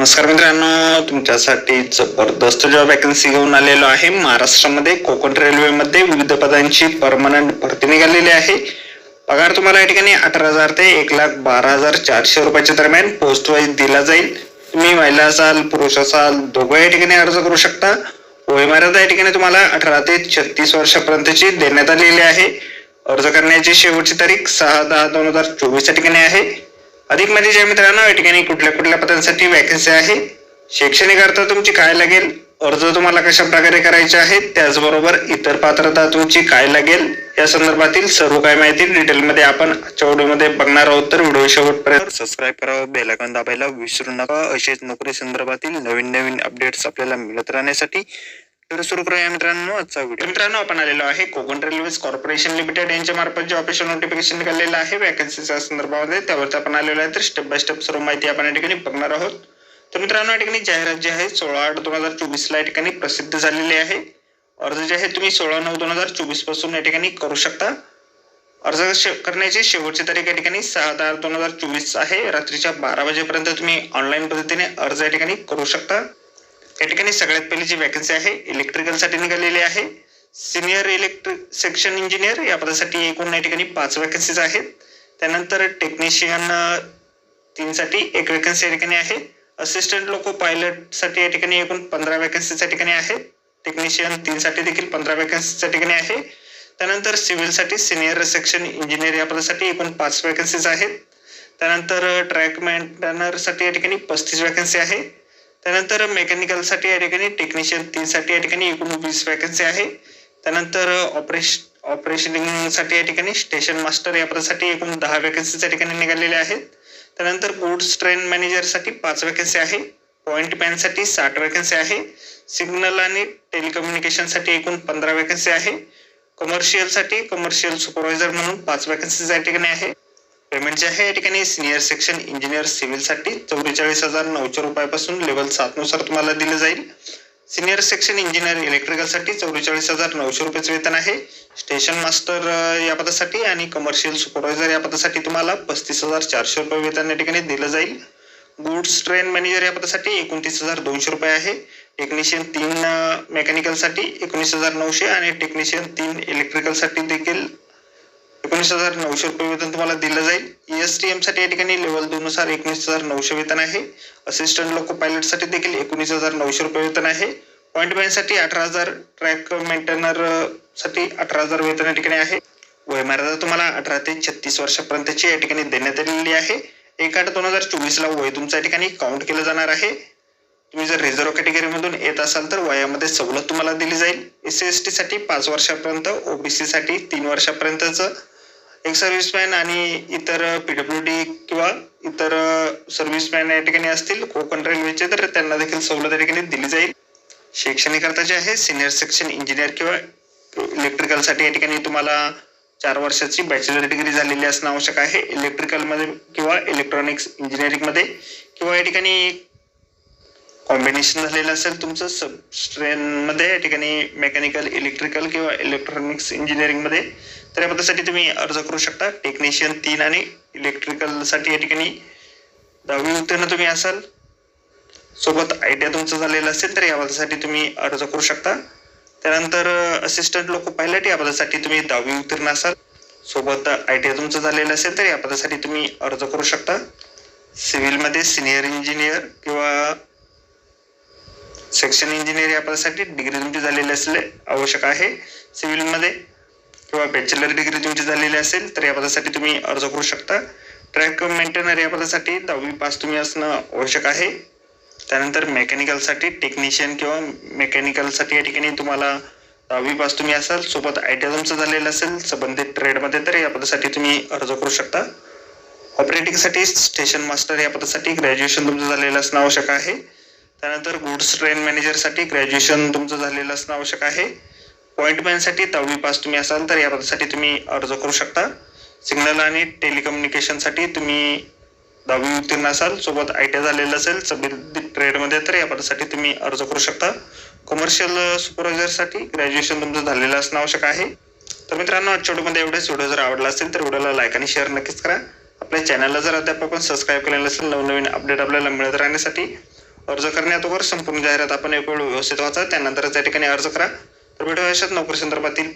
नमस्कार मित्रांनो तुमच्यासाठी जबरदस्त जॉब वॅकन्सी घेऊन आलेलो आहे. महाराष्ट्रामध्ये कोकण रेल्वेमध्ये विविध पदांची परमनंट भरती निघालेली आहे. पगार तुम्हाला या ठिकाणी अठरा हजार ते एक लाख बारा हजार चारशे रुपयाच्या दरम्यान पोस्ट वाईज दिला जाईल. तुम्ही महिला असाल पुरुष असाल दोघं या ठिकाणी अर्ज करू शकता. वयमर्यादा या ठिकाणी तुम्हाला अठरा ते छत्तीस वर्षापर्यंतची देण्यात आलेली आहे. अर्ज करण्याची शेवटची तारीख सहा दहा दोन हजार चोवीस या ठिकाणी आहे. अधिक माहिती ज्या मित्रांनो या ठिकाणी कुठल्या कुठल्या पदांसाठी वॅकन्सी आहे शैक्षणिक अर्थ तुमची काय लागेल अर्ज तुम्हाला कशा प्रकारे करायचे आहेत त्याचबरोबर इतर पात्रता तुमची काय लागेल या संदर्भातील सर्व काही माहिती डिटेलमध्ये आपण आजच्या व्हिडिओमध्ये बघणार आहोत. तर व्हिडिओ शेवटपर्यंत सबस्क्राईब करावं बेल आयकॉन दाबायला विसरू नका. असेच नोकरी संदर्भातील नवीन नवीन अपडेट्स आपल्याला मिळत राहण्यासाठी तर सुरू करूया मित्रांनो आजचा व्हिडिओ मित्रांनो आपण आलेलो आहे कोकण रेल्वेज कॉर्पोरेशन लिमिटेड यांच्या मार्फत जे ऑफिशियल नोटिफिकेशन निघालेलं आहे वॅकन्सीच्या संदर्भामध्ये त्यावरती आपण आलेलो आहे. तर स्टेप बाय स्टेप सर्व माहिती आपण या ठिकाणी बघणार आहोत. तर मित्रांनो या ठिकाणी जाहिरात जी आहे. सोळा आठ दोन हजार चोवीस ला या ठिकाणी प्रसिद्ध झालेली आहे. अर्ज जे आहे तुम्ही सोळा नऊ दोन हजार चोवीसपासून या ठिकाणी करू शकता. अर्ज करण्याची शेवटची तारीख या ठिकाणी सहा दहा दोन हजार चोवीस आहे. रात्रीच्या बारा वाजेपर्यंत तुम्ही ऑनलाईन पद्धतीने अर्ज या ठिकाणी करू शकता. या ठिकाणी सगळ्यात पहिली जी वॅकन्सी आहे इलेक्ट्रिकलसाठी निघालेली आहे. सिनियर इलेक्ट्रिक सेक्शन इंजिनियर या पदासाठी एकूण या ठिकाणी पाच वॅकन्सीज आहेत. त्यानंतर टेक्निशियन तीनसाठी एक वॅकन्सी या ठिकाणी आहे. असिस्टंट लोको पायलटसाठी या ठिकाणी एकूण पंधरा वॅकन्सीच्या ठिकाणी आहेत. टेक्निशियन तीनसाठी देखील पंधरा वॅकन्सीच्या ठिकाणी आहे. त्यानंतर सिव्हिलसाठी सिनियर सेक्शन इंजिनियर या पदासाठी एकूण पाच वॅकन्सीज आहेत. त्यानंतर ट्रॅक मेंटेनरसाठी या ठिकाणी पस्तीस वॅकन्सी आहे. त्यानंतर मेकॅनिकलसाठी या ठिकाणी टेक्निशियन तीन साठी या ठिकाणी एकूण वीस वॅकन्सी आहे. त्यानंतर ऑपरेश ऑपरेशनिंगसाठी या ठिकाणी स्टेशन मास्टर या पदासाठी एकूण दहा वॅकन्सीच्या ठिकाणी निघालेल्या आहेत. त्यानंतर गुड्स ट्रेन मॅनेजरसाठी पाच वॅकन्सी आहे. पॉइंट मॅनसाठी साठ वॅकन्सी आहे. सिग्नल आणि टेलिकम्युनिकेशनसाठी एकूण पंधरा वॅकन्सी आहे. कमर्शियलसाठी कमर्शियल सुपरवायझर म्हणून पाच वॅकन्सीज या ठिकाणी आहे पेमेंट जे आहे. या ठिकाणी सिनियर सेक्शन इंजिनियर सिव्हिलसाठी चौवेचाळीस हजार नऊशे रुपयापासून लेवल सात नुसार तुम्हाला दिले जाईल. सिनियर सेक्शन इंजिनियर इलेक्ट्रिकलसाठी चौवेचाळीस हजार नऊशे रुपयाचं वेतन आहे. स्टेशन मास्टर या पदासाठी आणि कमर्शियल सुपरवायझर या पदासाठी तुम्हाला पस्तीस हजार चारशे रुपये वेतन या ठिकाणी दिलं जाईल. गुड्स ट्रेन मॅनेजर या पदासाठी एकोणतीस हजार दोनशे रुपये आहे. टेक्निशियन तीन मेकॅनिकलसाठी एकोणीस हजार नऊशे आणि टेक्निशियन तीन इलेक्ट्रिकलसाठी देखील एकोणीस हजार नऊशे रुपये वेतन तुम्हाला दिलं जाईल. एस टी साठी या ठिकाणी लेवल दोन नुसार एकोणीस हजार नऊशे वेतन आहे. असिस्टंट लोको पायलटसाठी देखील एकोणीस हजार नऊशे रुपये वेतन आहे. पॉइंट मॅनसाठी अठरा हजार ट्रॅक मेंटेनरसाठी अठरा हजार वेतन या ठिकाणी आहे. वयमर्यादा तुम्हाला अठरा ते छत्तीस वर्षापर्यंतची या ठिकाणी देण्यात आलेली आहे. एक आठ दोन हजार चोवीस ला वय तुमच्या ठिकाणी काउंट केलं जाणार आहे. तुम्ही जर रिझर्व्ह कॅटेगरीमधून येत असाल तर वयामध्ये सवलत तुम्हाला दिली जाईल. एस सी एस टी साठी पाच वर्षापर्यंत ओबीसी साठी तीन वर्षापर्यंतचं एक सर्व्हिसमॅन आणि इतर पीडब्ल्यू डी किंवा इतर सर्व्हिसमॅन या ठिकाणी असतील कोकण रेल्वेचे तर त्यांना देखील सवलत या ठिकाणी दिली जाईल. शैक्षणिक अर्थ जे आहे सिनियर सेक्शन इंजिनियर किंवा इलेक्ट्रिकलसाठी या ठिकाणी तुम्हाला चार वर्षाची बॅचलर डिग्री झालेली असणं आवश्यक आहे. इलेक्ट्रिकलमध्ये किंवा इलेक्ट्रॉनिक्स इंजिनिअरिंगमध्ये किंवा या ठिकाणी कॉम्बिनेशन झालेलं असेल तुमचं सब स्ट्रेन मध्ये या ठिकाणी मेकॅनिकल इलेक्ट्रिकल किंवा इलेक्ट्रॉनिक्स इंजिनिअरिंगमध्ये तर या पदासाठी तुम्ही अर्ज करू शकता. टेक्निशियन तीन आणि इलेक्ट्रिकलसाठी या ठिकाणी दहावी उत्तीर्ण तुम्ही असाल. सोबत आय टी आय तुमचं झालेलं असेल तर या पदासाठी तुम्ही अर्ज करू शकता. त्यानंतर असिस्टंट लोक पायलट या पदासाठी तुम्ही दहावी उत्तीर्ण असाल. सोबत आय टी आय तुमचं झालेलं असेल तर या पदासाठी तुम्ही अर्ज करू शकता. सिव्हिलमध्ये सिनियर इंजिनियर किंवा सेक्शन इंजिनियर या पदासाठी डिग्री तुमची झालेली असले आवश्यक आहे. सिव्हिलमध्ये किंवा बॅचलर डिग्री तुमची झालेली असेल तर या पदासाठी तुम्ही अर्ज करू शकता. ट्रॅक मेंटेनर या पदासाठी दहावी पास तुम्ही असणं आवश्यक आहे. त्यानंतर मेकॅनिकलसाठी टेक्निशियन किंवा मेकॅनिकलसाठी या ठिकाणी तुम्हाला दहावी पास तुम्ही असाल सोबत आय टी आय तुमचं झालेलं असेल संबंधित ट्रेडमध्ये तर या पदासाठी तुम्ही अर्ज करू शकता. ऑपरेटिंगसाठी स्टेशन मास्टर या पदासाठी ग्रॅज्युएशन तुमचं झालेलं असणं आवश्यक आहे. त्यानंतर गुड्स ट्रेन मॅनेजरसाठी ग्रॅज्युएशन तुमचं झालेलं असणं आवश्यक आहे. पॉईंटमॅनसाठी दहावी पास तुम्ही असाल तर या पदासाठी तुम्ही अर्ज करू शकता. सिग्नल आणि टेलिकम्युनिकेशनसाठी तुम्ही दहावी उत्तीर्ण असाल सोबत आय टी आय झालेलं असेल संबंधित ट्रेडमध्ये तर या पदासाठी तुम्ही अर्ज करू शकता. कमर्शियल सुपरवायझरसाठी ग्रॅज्युएशन तुमचं झालेलं असणं आवश्यक आहे. तर मित्रांनो आजच्या व्हिडिओमध्ये एवढेच. व्हिडिओ जर आवडला असेल तर व्हिडिओला लाईक आणि शेअर नक्कीच करा. आपल्या चॅनलला जर अद्याप आपण सबस्क्राईब केलेलं असेल नवनवीन अपडेट आपल्याला मिळत राहण्यासाठी अर्ज करण्याअगोदर संपूर्ण जाहिरात आपण एक वेळ व्यवस्थित वाचा त्यानंतरच त्या ठिकाणी अर्ज करा. तर भेटूया अशाच नोकरी संदर्भातील